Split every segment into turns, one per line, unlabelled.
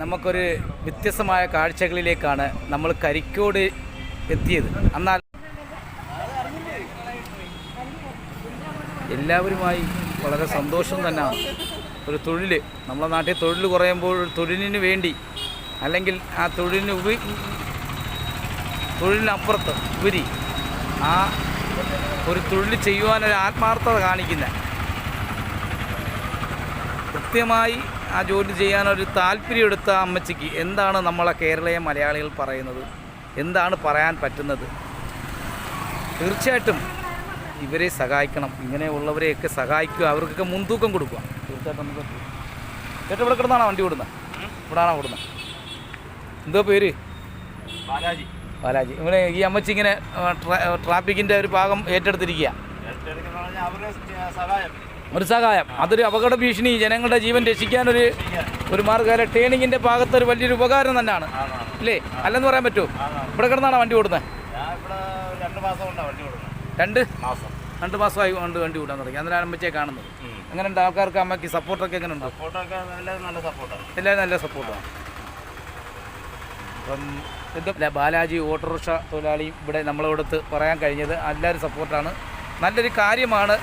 നമുക്കൊരു വ്യത്യസ്തമായ കാഴ്ചകളിലേക്കാണ് നമ്മൾ കരിക്കോട് എത്തിയത്. എന്നാൽ എല്ലാവരുമായി വളരെ സന്തോഷം തന്നെയാണ് ഒരു തൊഴിൽ നമ്മളെ നാട്ടിൽ തൊഴിൽ കുറയുമ്പോൾ തൊഴിലിന് വേണ്ടി അല്ലെങ്കിൽ ആ തൊഴിലിന് ഉപ തൊഴിലിനപ്പുറത്ത് ഉപരി ആ ഒരു തൊഴിൽ ചെയ്യുവാനൊരു ആത്മാർത്ഥത കാണിക്കുന്ന കൃത്യമായി ആ ജോലി ചെയ്യാനൊരു താല്പര്യം എടുത്ത അമ്മച്ചിക്ക് എന്താണ് നമ്മളെ കേരളീയ മലയാളികൾ പറയുന്നത്? എന്താണ് പറയാൻ പറ്റുന്നത്? തീർച്ചയായിട്ടും ഇവരെ സഹായിക്കണം. ഇങ്ങനെയുള്ളവരെയൊക്കെ സഹായിക്കുക. അവർക്കൊക്കെ മുൻതൂക്കം കൊടുക്കുക. തീർച്ചയായിട്ടും നമുക്ക് ചേട്ടാ ഇവിടെ കിടന്നാണോ വണ്ടി ഓടുന്നത് ഇവിടാണോ ഓടുന്നത് എന്തോ പേര്?
ബാലാജി.
ബാലാജി. ഇവിടെ ഈ അമ്മച്ചി ഇങ്ങനെ ട്രാഫിക്കിന്റെ ഒരു ഭാഗം ഏറ്റെടുത്തിരിക്കുക
അവരുടെ സഹായം.
ഒരു സഹായം അതൊരു അപകട ഭീഷണി. ജനങ്ങളുടെ ജീവൻ രക്ഷിക്കാനൊരു ഒരു മാർഗമല്ല ട്രെയിനിങ്ങിന്റെ ഭാഗത്ത് ഒരു വലിയൊരു ഉപകാരം തന്നെയാണ്. അല്ലേ? അല്ലെന്ന് പറയാൻ പറ്റുമോ? ഇവിടെ കിടന്നാണോ വണ്ടി ഓടുന്നത്
രണ്ട് മാസം
രണ്ട്?
മാസം.
രണ്ട് മാസമായി കൊണ്ട് വണ്ടി ഓടാൻ തുടങ്ങി. അന്നേരം ആരംഭിച്ചേ കാണുന്നത്. എങ്ങനെയുണ്ട്? ആൾക്കാർക്ക് അമ്മയ്ക്ക് സപ്പോർട്ടൊക്കെ എങ്ങനെയുണ്ട്?
നല്ല സപ്പോർട്ടാണ്.
എല്ലാവരും നല്ല സപ്പോർട്ടാണ്. അപ്പം ഇത് ബാലാജി ഓട്ടോറിക്ഷ തൊഴിലാളിയും ഇവിടെ നമ്മളോടത്ത് പറയാൻ കഴിഞ്ഞത് എല്ലാവരും സപ്പോർട്ടാണ്. നല്ലൊരു കാര്യമാണ്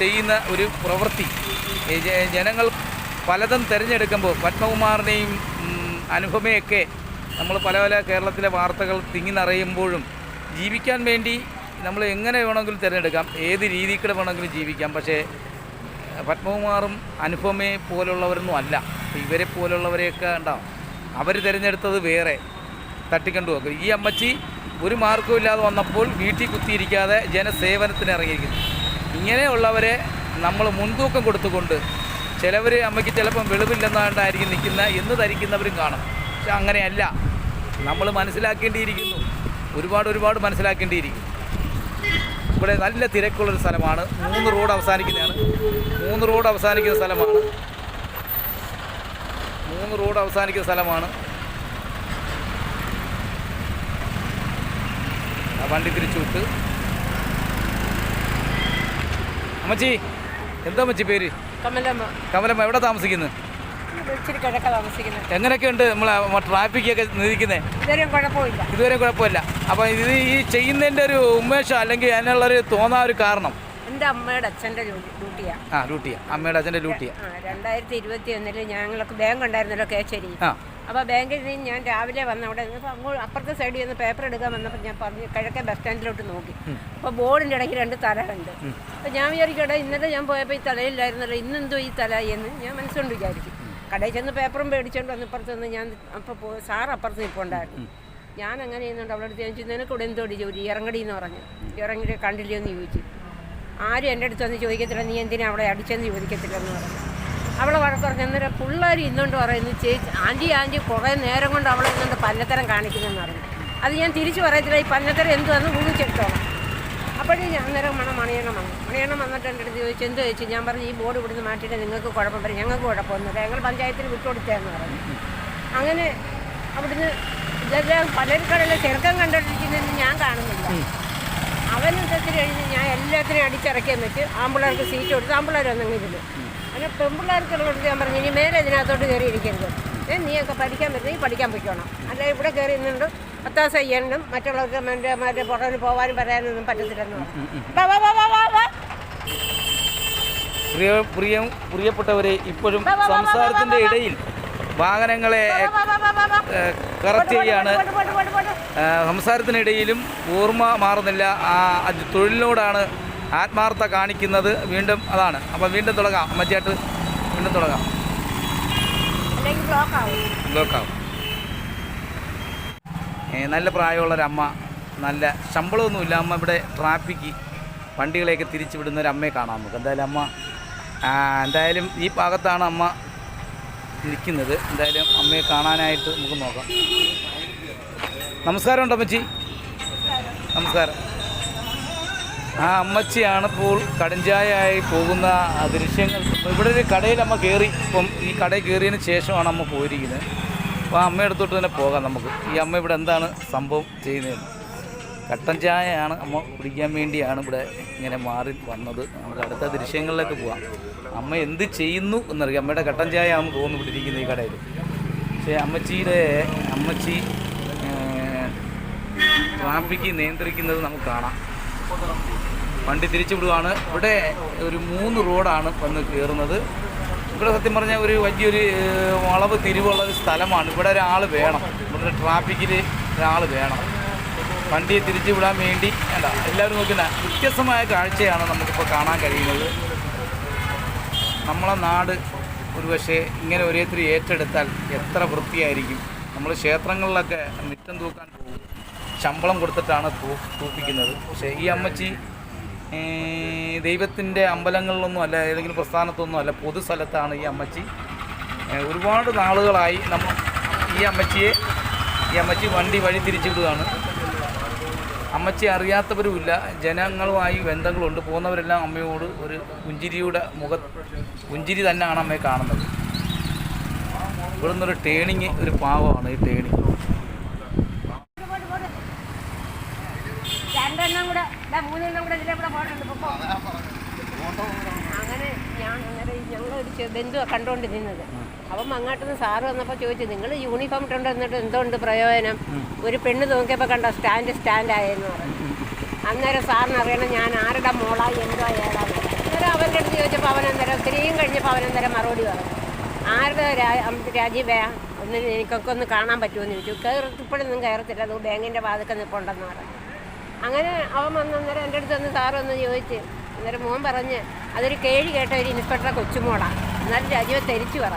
ചെയ്യുന്ന ഒരു പ്രവൃത്തി. ജനങ്ങൾ പലതും തിരഞ്ഞെടുക്കുമ്പോൾ പത്മകുമാറിനെയും അനുപമയൊക്കെ നമ്മൾ പല പല കേരളത്തിലെ വാർത്തകൾ തിങ്ങി നിറയുമ്പോഴും ജീവിക്കാൻ വേണ്ടി നമ്മൾ എങ്ങനെ വേണമെങ്കിലും തിരഞ്ഞെടുക്കാം ഏത് രീതിയിൽ കൂടെ വേണമെങ്കിലും ജീവിക്കാം. പക്ഷേ പത്മകുമാറും അനുപമയെ പോലുള്ളവരൊന്നും അല്ല. ഇവരെ പോലുള്ളവരെയൊക്കെ ഉണ്ടാവും അവർ തിരഞ്ഞെടുത്തത് വേറെ. തട്ടിക്കൊണ്ടു നോക്കും ഈ അമ്മച്ചി ഒരു മാർക്കും ഇല്ലാതെ വന്നപ്പോൾ വീട്ടിൽ കുത്തിയിരിക്കാതെ ജനസേവനത്തിന് ഇറങ്ങിയിരിക്കുന്നു. ഇങ്ങനെയുള്ളവരെ നമ്മൾ മുൻതൂക്കം കൊടുത്തുകൊണ്ട് ചിലവർ അമ്മയ്ക്ക് ചിലപ്പം വെളിവില്ലെന്നാണ്ടായിരിക്കും നിൽക്കുന്ന എന്ന് ധരിക്കുന്നവരും കാണും. പക്ഷെ അങ്ങനെയല്ല. നമ്മൾ മനസ്സിലാക്കേണ്ടിയിരിക്കുന്നു. ഒരുപാട് ഒരുപാട് മനസ്സിലാക്കേണ്ടിയിരിക്കുന്നു. ഇവിടെ നല്ല തിരക്കുള്ളൊരു സ്ഥലമാണ്. മൂന്ന് റോഡ് അവസാനിക്കുന്നതാണ്. മൂന്ന് റോഡ് അവസാനിക്കുന്ന സ്ഥലമാണ്. മൂന്ന് റോഡ് അവസാനിക്കുന്ന സ്ഥലമാണ്. വണ്ടി തിരിച്ചു വിട്ട്. അമ്മച്ചി എന്താ അമ്മച്ചി പേര്?
കമലമ്മ.
കമലമ്മ എവിടെ താമസിക്കുന്നത് എങ്ങനെയൊക്കെയുണ്ട് നമ്മളെ ട്രാഫിക്കൊക്കെ നിൽക്കുന്നത്
ഇതുവരെയും കുഴപ്പമില്ല.
ഇതുവരെ കുഴപ്പമില്ല. അപ്പം ഇത് ഈ ചെയ്യുന്നതിന്റെ ഒരു ഉന്മേഷം അല്ലെങ്കിൽ അതിനുള്ളൊരു തോന്നാ ഒരു കാരണം?
എന്റെ അമ്മയുടെ അച്ഛന്റെ ഡ്യൂട്ടിയാണ്
ആ അമ്മയുടെ അച്ഛന്റെ ലൂട്ടിയ
ആ രണ്ടായിരത്തി ഇരുപത്തി ഒന്നിൽ ഞങ്ങൾക്ക് ബാങ്ക് ഉണ്ടായിരുന്നല്ലോ കേച്ചേരി
ആ.
അപ്പോൾ ബാങ്കിൽ നിന്ന് ഞാൻ രാവിലെ വന്ന അവിടെ അങ്ങോട്ട് അപ്പുറത്തെ സൈഡിൽ നിന്ന് പേപ്പർ എടുക്കാൻ വന്നപ്പോൾ ഞാൻ പറഞ്ഞു കിഴക്കേ ബസ് സ്റ്റാൻഡിലോട്ട് നോക്കി. അപ്പോൾ ബോർഡിന്റെ ഇടയ്ക്ക് രണ്ട് തലയുണ്ട് അപ്പോൾ ഞാൻ വിചാരിക്കട്ടെ ഇന്നലെ ഞാൻ പോയപ്പോൾ ഈ തലയില്ലായിരുന്നല്ലോ ഇന്നെന്തോ ഈ തല എന്ന് ഞാൻ മനസ്സുകൊണ്ട് വിചാരിക്കും. കടയിൽ ചെന്ന് പേപ്പറും മേടിച്ചുകൊണ്ട് വന്ന് ഇപ്പുറത്ത് നിന്ന് ഞാൻ അപ്പോൾ പോ സാർ അപ്പുറത്ത് നിൽപ്പുണ്ടായിരുന്നു ഞാൻ അങ്ങനെ ചെയ്യുന്നുണ്ട് അവളോട് ചോദിച്ചു നിനക്ക് ഇവിടെ എന്തോടി ജോലി? ഇറങ്ങടി എന്ന് പറഞ്ഞു. ഇറങ്ങി കണ്ടില്ലയോ എന്ന് ചോദിച്ചു. ആരും എന്റെ അടുത്ത് വന്ന് ചോദിക്കത്തില്ല നീ എന്തിനാ അവിടെ അടിച്ചെന്ന് ചോദിക്കത്തില്ലെന്ന് പറഞ്ഞു. അവളെ വഴക്ക് പറഞ്ഞു അന്നേരം പിള്ളേർ ഇന്നുകൊണ്ട് പറയുന്നു ചേച്ചി ആന്റി ആന്റി കുറേ നേരം കൊണ്ട് അവളെ ഇന്നുകൊണ്ട് പന്നത്തരം കാണിക്കുന്നെന്ന് പറഞ്ഞു. അത് ഞാൻ തിരിച്ചു പറയത്തില്ല ഈ പന്നത്തരം എന്തുവെന്ന് ഊഹിച്ചെടുത്തോളാം അപ്പോഴേ ഞാൻ അന്നേരം മണം മണിയണം വന്നു. മണിയണം വന്നിട്ട് എന്റെ അടുത്ത് ചോദിച്ചു എന്ത് ചോദിച്ചു ഞാൻ പറഞ്ഞു ഈ ബോർഡ് ഇവിടുന്ന് മാറ്റിയിട്ട് നിങ്ങൾക്ക് കുഴപ്പം വരും ഞങ്ങൾക്ക് കുഴപ്പമൊന്നുമില്ല ഞങ്ങൾ പഞ്ചായത്തിന് വിട്ടുകൊടുത്തതെന്ന് പറഞ്ഞു. അങ്ങനെ അവിടുന്ന് ഇതെല്ലാം കടയിലെ ചെറുക്കം കണ്ടിട്ടിരിക്കുന്നതെന്ന് ഞാൻ കാണുന്നില്ല. അവൻ കഴിഞ്ഞ് എല്ലാത്തിനും അടിച്ചിറക്കിയെന്ന് വെച്ച് ആമ്പിള്ളേർക്ക് സീറ്റ് കൊടുത്ത് ആമ്പിള്ളേർ വന്നെങ്കിലും അങ്ങനെ പെമ്പിള്ളേർക്കുള്ളത് ഞാൻ പറഞ്ഞു ഇനി മേലെ ഇതിനകത്തോട്ട് കയറി ഇരിക്കരുത് ഏ നീയൊക്കെ പഠിക്കാൻ പറ്റുന്ന നീ പഠിക്കാൻ പറ്റണം അല്ല ഇവിടെ കയറി നിന്നുണ്ട് പത്താം ചെയ്യാനും മറ്റുള്ളവർക്ക് മറ്റേ മറ്റേ പുറകിന് പോകാനും പറയാനൊന്നും പറ്റത്തില്ലെന്ന് പറഞ്ഞു.
പ്രിയ പ്രിയപ്പെട്ടവരെ ഇപ്പോഴും സംസാരത്തിന്റെ ഇടയിൽ വാഹനങ്ങളെ. കറക്റ്റ് ചെയ്യാണ് സംസാരത്തിനിടയിലും ഓർമ്മ മാറുന്നില്ല. ആ തൊഴിലിനോടാണ് ആത്മാർത്ഥ കാണിക്കുന്നത്. വീണ്ടും അതാണ്. അപ്പം വീണ്ടും തുടങ്ങാം. അമ്മച്ചേട്ട് വീണ്ടും തുടങ്ങാം. ബ്ലോക്കാവും നല്ല പ്രായമുള്ളൊരമ്മ നല്ല ശമ്പളമൊന്നുമില്ല. അമ്മ ഇവിടെ ട്രാഫിക്ക് വണ്ടികളെയൊക്കെ തിരിച്ചു വിടുന്ന ഒരു അമ്മയെ കാണാം നമുക്ക്. എന്തായാലും അമ്മ എന്തായാലും ഈ ഭാഗത്താണ് അമ്മ നിൽക്കുന്നത് എന്തായാലും അമ്മയെ കാണാനായിട്ട് നമുക്ക് നോക്കാം. നമസ്കാരം ഉണ്ടോ അമ്മച്ചി. നമസ്കാരം. ആ അമ്മച്ചിയാണ് ഇപ്പോൾ കടഞ്ചായായി പോകുന്ന ദൃശ്യങ്ങൾ. ഇവിടെ ഒരു കടയിൽ അമ്മ കയറി. ഇപ്പം ഈ കടയിൽ കയറിയതിന് ശേഷമാണ് അമ്മ പോയിരിക്കുന്നത്. അപ്പോൾ ആ അമ്മയെടുത്തോട്ട് തന്നെ പോകാം നമുക്ക്. ഈ അമ്മ ഇവിടെ എന്താണ് സംഭവം ചെയ്യുന്നത്? കട്ടൻ ചായയാണ് അമ്മ കുടിക്കാൻ വേണ്ടിയാണ് ഇവിടെ ഇങ്ങനെ മാറി വന്നത്. നമുക്ക് അടുത്ത ദൃശ്യങ്ങളിലേക്ക് പോവാം. അമ്മ എന്ത് ചെയ്യുന്നു എന്നറിയാം. അമ്മയുടെ കട്ടൻ ചായ ആകുമ്പോൾ തോന്നുന്നു ഇവിടെ ഈ കടയിൽ പക്ഷേ അമ്മച്ചിയുടെ അമ്മച്ചി ട്രാഫിക്ക് നിയന്ത്രിക്കുന്നത് നമുക്ക് കാണാം. വണ്ടി തിരിച്ചു വിടുവാണ് ഇവിടെ ഒരു മൂന്ന് റോഡാണ് വന്ന് കയറുന്നത്. ഇവിടെ സത്യം പറഞ്ഞാൽ ഒരു വലിയൊരു വളവ് തിരിവുള്ള ഒരു സ്ഥലമാണ്. ഇവിടെ ഒരാൾ വേണം. ഇവിടെ ട്രാഫിക്കിൽ ഒരാൾ വേണം. വണ്ടിയെ തിരിച്ചു വിടാൻ വേണ്ടി അല്ല എല്ലാവരും നോക്കുന്ന വ്യത്യസ്തമായ കാഴ്ചയാണ് നമുക്കിപ്പോൾ കാണാൻ കഴിയുന്നത്. നമ്മളെ നാട് ഒരു പക്ഷേ ഇങ്ങനെ ഒരേത്തിരി ഏറ്റെടുത്താൽ എത്ര വൃത്തിയായിരിക്കും. നമ്മൾ ക്ഷേത്രങ്ങളിലൊക്കെ മിറ്റം തൂക്കാൻ പോകും ശമ്പളം കൊടുത്തിട്ടാണ് തൂ തൂപ്പിക്കുന്നത്. പക്ഷേ ഈ അമ്മച്ചി ദൈവത്തിന്റെ അമ്പലങ്ങളിലൊന്നും അല്ല ഏതെങ്കിലും പ്രസ്ഥാനത്തൊന്നും അല്ല പൊതു സ്ഥലത്താണ് ഈ അമ്മച്ചി. ഒരുപാട് നാളുകളായി നമ്മൾ ഈ അമ്മച്ചിയെ ഈ അമ്മച്ചി വണ്ടി വഴി തിരിച്ചുവിടുകയാണ് അമ്മച്ചി അറിയാത്തവരുമില്ല. ജനങ്ങളുമായി ബന്ധങ്ങളുണ്ട്. പോകുന്നവരെല്ലാം അമ്മയോട് ഒരു പുഞ്ചിരിയുടെ മുഖ പുഞ്ചിരി തന്നെയാണ് അമ്മയെ കാണുന്നത്. ഇവിടെ നിന്നൊരു ടേണിങ് ഒരു പാവമാണ് ഈ ടേണിങ്.
രണ്ടെണ്ണം കൂടെ മൂന്നെണ്ണം അങ്ങനെ ഞാൻ അങ്ങനെ ഞങ്ങൾ ഒരു കണ്ടുകൊണ്ട് അപ്പം അങ്ങോട്ട് നിന്ന് സാറ് വന്നപ്പോൾ ചോദിച്ചു നിങ്ങൾ യൂണിഫോം ഇട്ടുണ്ട് എന്നിട്ട് എന്തുകൊണ്ട് പ്രയോജനം? ഒരു പെണ്ണ് നോക്കിയപ്പോൾ കണ്ടോ സ്റ്റാൻഡ് സ്റ്റാൻഡായെന്ന് പറഞ്ഞു. അന്നേരം സാറിന് അറിയണം ഞാൻ ആരുടെ മോളായി? എന്തോ ഏതാ അന്നേരം അവന്റെ അടുത്ത് ചോദിച്ചപ്പോൾ അവൻ അന്നേരം ഒത്തിരിയും കഴിഞ്ഞപ്പോൾ അവൻ അന്നേരം മറുപടി പറഞ്ഞു. ആരുടെ രാജീവയാ ഒന്ന് എനിക്കൊക്കെ ഒന്ന് കാണാൻ പറ്റുമെന്ന് ചോദിച്ചു. കയറി ഇപ്പോഴൊന്നും കയറത്തില്ല. അത് ബാങ്കിന്റെ വാതിക്കെ നിൽപ്പുണ്ടെന്ന് പറഞ്ഞു. അങ്ങനെ അവൻ വന്ന് അന്നേരം എന്റെ അടുത്ത് വന്ന് സാറ് വന്ന് ചോദിച്ച് അന്നേരം മോൻ പറഞ്ഞ് അതൊരു കേഴി കേട്ട ഒരു ഇൻസ്പെക്ടറെ കൊച്ചുമോളാണ് എന്നാലും രാജീവ തിരിച്ചു പറ.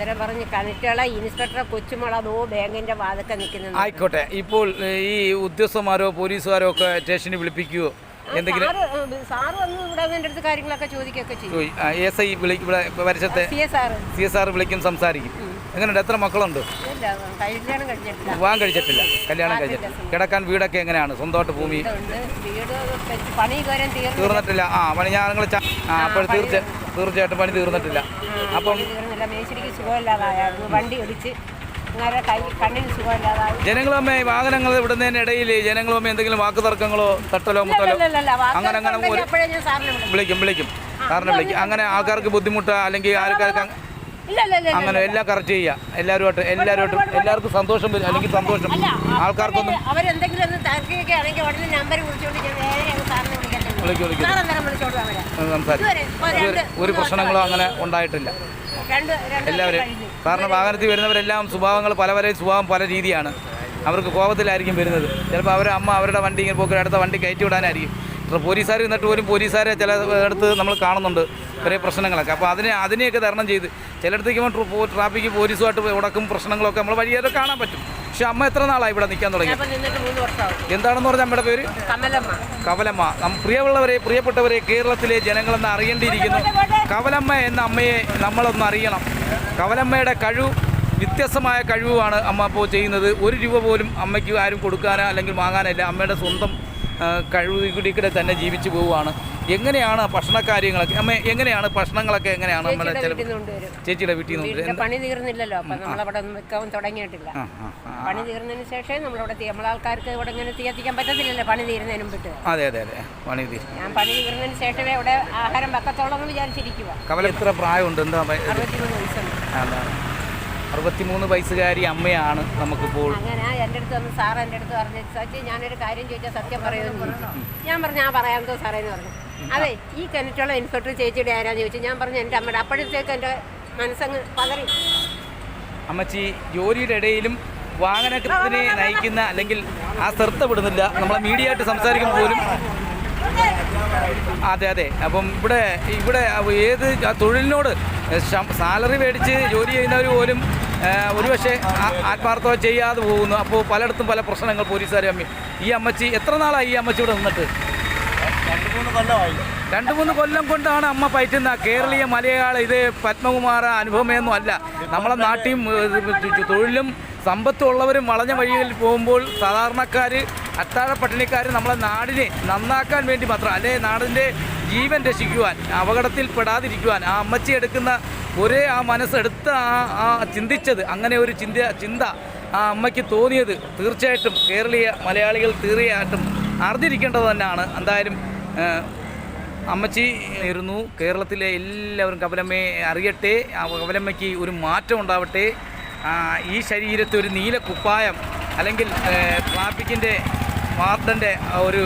അന്നേരം പറഞ്ഞ് കണിറ്റുള്ള ഇൻസ്പെക്ടറെ കൊച്ചുമോള അതോ ബാങ്കിന്റെ വാതിക്കെ നിൽക്കുന്നത്
ആയിക്കോട്ടെ. ഇപ്പോൾ ഈ ഉദ്യോഗസ്ഥന്മാരോ പോലീസുകാരോ ഒക്കെ സ്റ്റേഷനിൽ വിളിപ്പിക്കുവോ? എന്തെങ്കിലും
സാറ് ഏ, സാറ് വന്ന് ഇവിടെ എന്റെ അടുത്ത് കാര്യങ്ങളൊക്കെ ചോദിക്കുകയൊക്കെ ചെയ്യും.
എസ് ഐ വിളി ഇവിടെ പരിസരത്തെ
C S sir.
C S R വിളിക്കും സംസാരിക്കും. എങ്ങനെയുണ്ട്? എത്ര മക്കളുണ്ട്? വിവാഹം കഴിച്ചിട്ടില്ല. കല്യാണം കഴിച്ചിട്ടില്ല. കിടക്കാൻ വീടൊക്കെ എങ്ങനെയാണ്? സ്വന്തമായിട്ട് ഭൂമി? തീർന്നിട്ടില്ല. ആ പണി ഞാൻ നിങ്ങൾ ആ അപ്പോൾ തീർച്ച തീർച്ചയായിട്ടും പണി തീർന്നിട്ടില്ല. അപ്പം
മേശരിക്ക് വണ്ടി
ഒടിച്ച് വാഹനങ്ങൾ വിടുന്നതിനിടയിൽ ജനങ്ങളുമേ എന്തെങ്കിലും വാക്ക് തർക്കങ്ങളോ തട്ടലോ മുട്ടലോ? അങ്ങനെ അങ്ങനെ
വിളിക്കും.
വിളിക്കും സാറിനെ വിളിക്കും. അങ്ങനെ ആൾക്കാർക്ക് ബുദ്ധിമുട്ട് അല്ലെങ്കിൽ ആൾക്കാർക്ക്. അങ്ങനെ എല്ലാം കറക്റ്റ് ചെയ്യുക എല്ലാവരുമായിട്ട് എല്ലാവരുമായിട്ടും എല്ലാവർക്കും സന്തോഷം വരും. അല്ലെങ്കിൽ സന്തോഷം. ആൾക്കാർക്കൊന്നും
അപ്പോഴേ അവരെന്തെങ്കിലും ഒന്ന് തർക്കിയൊക്കെ ആണെങ്കിൽ ഉടനെ നമ്പർ ഞാൻ നേരെ അങ്ങ് സാറിനെ വിളിക്കട്ടെ
വിളിക്കും വിളിക്കും.
ഒരു
പ്രശ്നങ്ങളോ അങ്ങനെ ഉണ്ടായിട്ടില്ല. എല്ലാവരും കാരണം വാഹനത്തിൽ വരുന്നവരെല്ലാം സ്വഭാവങ്ങൾ പല പല സ്വഭാവം പല രീതിയാണ്. അവർക്ക് കോപത്തിലായിരിക്കും വരുന്നത്. ചിലപ്പോൾ അവരുടെ അമ്മ അവരുടെ വണ്ടി ഇങ്ങനെ പോക്കി അടുത്ത വണ്ടി കയറ്റി വിടാനായിരിക്കും. ഇപ്പോൾ പോലീസുകാർ നിന്നിട്ട് പോലും പോലീസുകാരെ ചില ഇടത്ത് നമ്മൾ കാണുന്നുണ്ട് കുറേ പ്രശ്നങ്ങളൊക്കെ. അപ്പോൾ അതിനെ അതിനെയൊക്കെ തരണം ചെയ്ത് ചിലയിടത്തേക്ക് ട്രാഫിക്ക് പോലീസുമായിട്ട് ഉടക്കും പ്രശ്നങ്ങളൊക്കെ നമ്മൾ വഴിയേറെ കാണാൻ പറ്റും. പക്ഷെ അമ്മ എത്ര നാളായി ഇവിടെ നിൽക്കാൻ തുടങ്ങി? എന്താണെന്ന് പറഞ്ഞ അമ്മയുടെ പേര്? കവലമ്മ. നമ്മ പ്രിയമുള്ളവരെ പ്രിയപ്പെട്ടവരെ കേരളത്തിലെ ജനങ്ങളെന്ന് അറിയേണ്ടിയിരിക്കുന്നു. കവലമ്മ എന്ന അമ്മയെ നമ്മളൊന്ന് അറിയണം. കവലമ്മയുടെ കഴിവ് വ്യത്യസ്തമായ കഴിവാണ് അമ്മ അപ്പോൾ ചെയ്യുന്നത്. ഒരു രൂപ പോലും അമ്മയ്ക്ക് ആരും കൊടുക്കാനോ അല്ലെങ്കിൽ വാങ്ങാനല്ല അമ്മയുടെ സ്വന്തം ആ, കഴിവുകൂടെ തന്നെ ജീവിച്ചു പോവുകയാണ്. എങ്ങനെയാണ് ഭക്ഷണകാര്യങ്ങളൊക്കെ അമ്മ എങ്ങനെയാണ് ഭക്ഷണങ്ങളൊക്കെ എങ്ങനെയാണ് നമ്മുടെ
ചേച്ചിയുടെ വീട്ടിൽ നിന്ന് പണി തീർന്നില്ലല്ലോ അപ്പൊ നമ്മളവിടെ വെക്കാൻ തുടങ്ങിയിട്ടില്ല. പണി തീർന്നതിന് ശേഷം നമ്മളവിടെ നമ്മളാൾക്കാർക്ക് ഇവിടെ ഇങ്ങനെ തീ കത്തിക്കാൻ പറ്റത്തില്ലല്ലോ പണി തീരുന്നതിന് മുമ്പിട്ട്
അതെ അതെ അതെ. പണി
ഞാൻ പണി തീർന്നതിന് ശേഷമേ ഇവിടെ ആഹാരം വെക്കത്തോളം എന്ന് വിചാരിച്ചിരിക്കുക
കവല എത്ര പ്രായമുണ്ട്? എന്താ
അറുപത്തിമൂന്ന് വയസ്സുണ്ട്.
അറുപത്തിമൂന്ന് വയസ്സുകാരി അമ്മയാണ് നമുക്കിപ്പോൾ
അങ്ങനെ എന്റെ അടുത്ത് വന്ന് സാർ എന്റെ അടുത്ത് പറഞ്ഞു സച്ചി ഞാനൊരു കാര്യം ചോദിച്ചാൽ സത്യം പറയുമെന്ന് ചോദിച്ചു. ഞാൻ പറഞ്ഞു ഞാൻ പറയാമെന്തോ സാറേ എന്ന് പറഞ്ഞു. അതെ ഈ കിണറ്റുള്ള ഇൻസ്പെക്ടർ ചേച്ചിയുടെ ആരാന്ന് ചോദിച്ചു. ഞാൻ പറഞ്ഞു എന്റെ അമ്മയുടെ അപ്പോഴത്തേക്ക് എന്റെ മനസ്സങ്ങ് പതറി.
അമ്മച്ചി ജോലിയുടെ ഇടയിലും വാഹനത്തിനെ നയിക്കുന്ന അല്ലെങ്കിൽ ആ ശ്രദ്ധ വിടുന്നില്ല. നമ്മളെ മീഡിയ ആയിട്ട് സംസാരിക്കുമ്പോൾ പോലും അതെ അതെ. അപ്പം ഇവിടെ ഇവിടെ ഏത് തൊഴിലിനോട് സാലറി മേടിച്ച് ജോലി ചെയ്യുന്നവർ പോലും ഒരുപക്ഷെ പക്ഷേ ആത്മാർത്ഥത ചെയ്യാതെ പോകുന്നു. അപ്പോൾ പലയിടത്തും പല പ്രശ്നങ്ങൾ പോലീസുകാർ അമ്മി ഈ അമ്മച്ചി എത്ര നാളായി ഈ അമ്മച്ചി ഇവിടെ നിന്നിട്ട്?
രണ്ട് മൂന്ന്
കൊല്ലം കൊണ്ടാണ് അമ്മ പയറ്റുന്ന കേരളീയ മലയാള ഇത് പത്മകുമാര അനുഭവമേയൊന്നും അല്ല. നമ്മളെ നാട്ടിൽ തൊഴിലും സമ്പത്തും ഉള്ളവരും വളഞ്ഞ വഴികളിൽ പോകുമ്പോൾ സാധാരണക്കാർ അത്താഴ പട്ടിണിക്കാർ നമ്മളെ നാടിനെ നന്നാക്കാൻ വേണ്ടി മാത്രം അല്ലെ നാടിന്റെ ജീവൻ രക്ഷിക്കുവാൻ അപകടത്തിൽ പെടാതിരിക്കുവാൻ ആ അമ്മച്ചി എടുക്കുന്ന ഒരേ ആ മനസ്സെടുത്ത് ആ ആ ചിന്തിച്ചത് അങ്ങനെ ഒരു ചിന്ത ചിന്ത ആ അമ്മയ്ക്ക് തോന്നിയത് തീർച്ചയായിട്ടും കേരളീയ മലയാളികൾ തീർച്ചയായിട്ടും അറിഞ്ഞിരിക്കേണ്ടത് തന്നെയാണ്. എന്തായാലും അമ്മച്ചി ഇരുന്നു. കേരളത്തിലെ എല്ലാവരും കപലമ്മയെ അറിയട്ടെ. കപലമ്മയ്ക്ക് ഒരു മാറ്റം ഉണ്ടാവട്ടെ. ഈ ശരീരത്തെ ഒരു നീല കുപ്പായം അല്ലെങ്കിൽ ട്രാഫിക്കിന്റെ വാർഡന്റെ ഒരു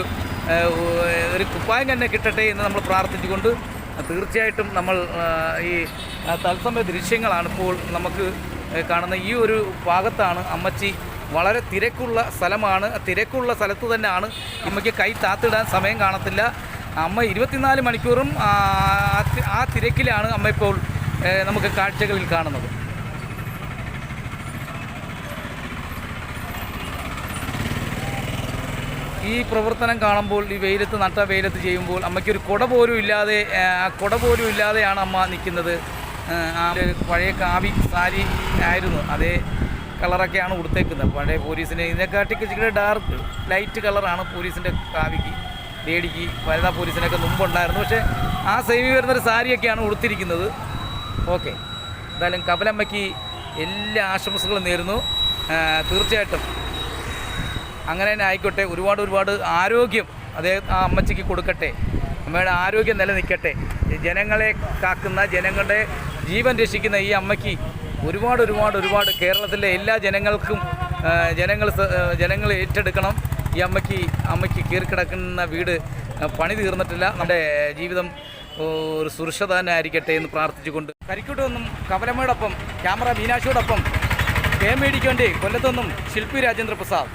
ഒരു കുപ്പായം തന്നെ കിട്ടട്ടെ എന്ന് നമ്മൾ പ്രാർത്ഥിച്ചുകൊണ്ട് തീർച്ചയായിട്ടും നമ്മൾ ഈ തത്സമയ ദൃശ്യങ്ങളാണ് ഇപ്പോൾ നമുക്ക് കാണുന്ന ഈ ഒരു ഭാഗത്താണ് അമ്മച്ചി. വളരെ തിരക്കുള്ള സ്ഥലമാണ്. തിരക്കുള്ള സ്ഥലത്ത് തന്നെയാണ് അമ്മയ്ക്ക് കൈ താത്തിടാൻ സമയം കാണത്തില്ല. അമ്മ ഇരുപത്തിനാല് മണിക്കൂറും ആ തിരക്കിലാണ് അമ്മ ഇപ്പോൾ നമുക്ക് കാഴ്ചകളിൽ കാണുന്നത്. ഈ പ്രവർത്തനം കാണുമ്പോൾ ഈ വെയിലത്ത് നട്ട വെയിലത്ത് ചെയ്യുമ്പോൾ അമ്മയ്ക്കൊരു കുട പോലും ഇല്ലാതെ കുട പോലും ഇല്ലാതെയാണ് അമ്മ നിൽക്കുന്നത്. പഴയ കാവി സാരി ആയിരുന്നു. അതേ കളറൊക്കെയാണ് കൊടുത്തേക്കുന്നത് പഴയ പോലീസിന് ഇതിനെക്കാട്ടി ഇച്ചിരി ഡാർക്ക് ലൈറ്റ് കളറാണ് പോലീസിന്റെ കാവിക്ക് ലേഡിക്ക് വനിതാ പോലീസിനൊക്കെ മുമ്പുണ്ടായിരുന്നു പക്ഷേ ആ സേവി വരുന്നൊരു സാരിയൊക്കെയാണ് കൊടുത്തിരിക്കുന്നത് ഓക്കെ. എന്തായാലും കപലമ്മയ്ക്ക് എല്ലാ ആശംസകളും നേരുന്നു. തീർച്ചയായിട്ടും അങ്ങനെ തന്നെ ആയിക്കോട്ടെ. ഒരുപാട് ഒരുപാട് ആരോഗ്യം അദ്ദേഹം ആ അമ്മച്ചിക്ക് കൊടുക്കട്ടെ. അമ്മയുടെ ആരോഗ്യം നിലനിൽക്കട്ടെ. ജനങ്ങളെ കാക്കുന്ന ജനങ്ങളുടെ ജീവൻ രക്ഷിക്കുന്ന ഈ അമ്മയ്ക്ക് ഒരുപാട് ഒരുപാട് ഒരുപാട് കേരളത്തിലെ എല്ലാ ജനങ്ങൾക്കും ജനങ്ങൾ ജനങ്ങൾ ഏറ്റെടുക്കണം. ഈ അമ്മയ്ക്ക് അമ്മയ്ക്ക് കീറിക്കിടക്കുന്ന വീട് പണി തീർന്നിട്ടില്ല. നമ്മുടെ ജീവിതം ഒരു സുരക്ഷത തന്നെ ആയിരിക്കട്ടെ എന്ന് പ്രാർത്ഥിച്ചുകൊണ്ട്. കരിക്കൂട്ടൊന്നും കവലമ്മയോടൊപ്പം ക്യാമറ മീനാക്ഷിയോടൊപ്പം കെ എം വേണ്ടി കൊല്ലത്തൊന്നും ശില്പി രാജേന്ദ്ര പ്രസാദ്